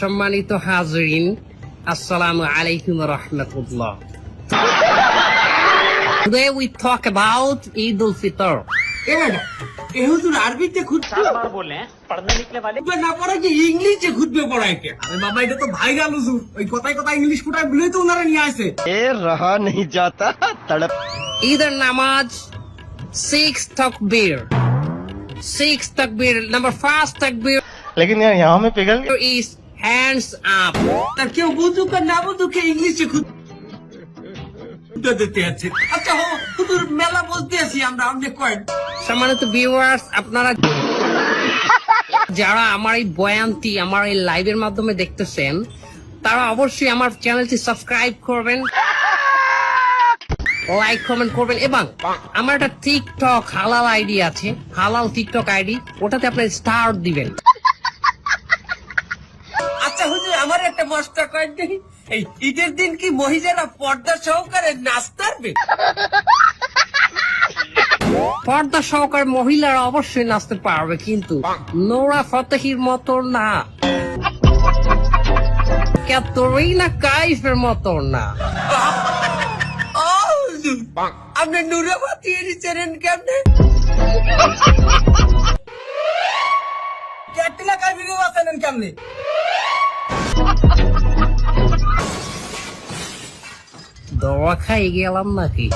সম্মানিত হাজরিন আসসালামু আলাইকুম রহমতুল্লাহ। Today we talk about Eid al-Fitr. এ হুজুর আরবিতে খুঁজবে বলে পড়তে নিকলে বলে না পড়ে কি ইংলিশে খুঁজবে পড়ায় কে? আরে বাবা এটা তো ভাইরাল হুজুর। ওই কথায় কথায় ইংলিশ ফুটায় বলেই তো ওনারা নিয়ে আসে। এ রহা নেই যাতা তড়প ঈদের নামাজ সিক্স তাকবীর সিক্স তাকবীর নাম্বার ফার্স্ট তাকবীর লেকিন ইয়ার ইয়াহ মে পিঘল ইজ is আপ তার কেউ বুঝুক আর না বুঝুক ইংলিশে দিতে আচ্ছা মেলা বলতে আমরা আপনারা যারা আমার এই বয়ানটি আমার এই লাইভের মাধ্যমে দেখতেছেন, তারা অবশ্যই আমার চ্যানেলটি সাবস্ক্রাইব করবেন লাইক কমেন্ট করবেন, এবং আমার একটা টিকটক হালাল আইডি আছে, হালাল টিকটক আইডি, ওটাতে আপনি স্টার দিবেন। আমার একটা মস্ত কয়েক দেখি এই ঈদের দিন কি মহিলারা পর্দা সহকারে নাচতে পারবে পর্দা সহকারে মহিলারা অবশ্যই নাচতে পারবে কিন্তু নোরা ফতেহির মতো না। ক্যাথরিনা কাইফের মতো না। আপনি নুরাবাতি এনেছেন কেমনে? ক্যাটরিনা কাইফের বাঁচালেন কেমনে? দোয়া খাই গেলাম নাকি?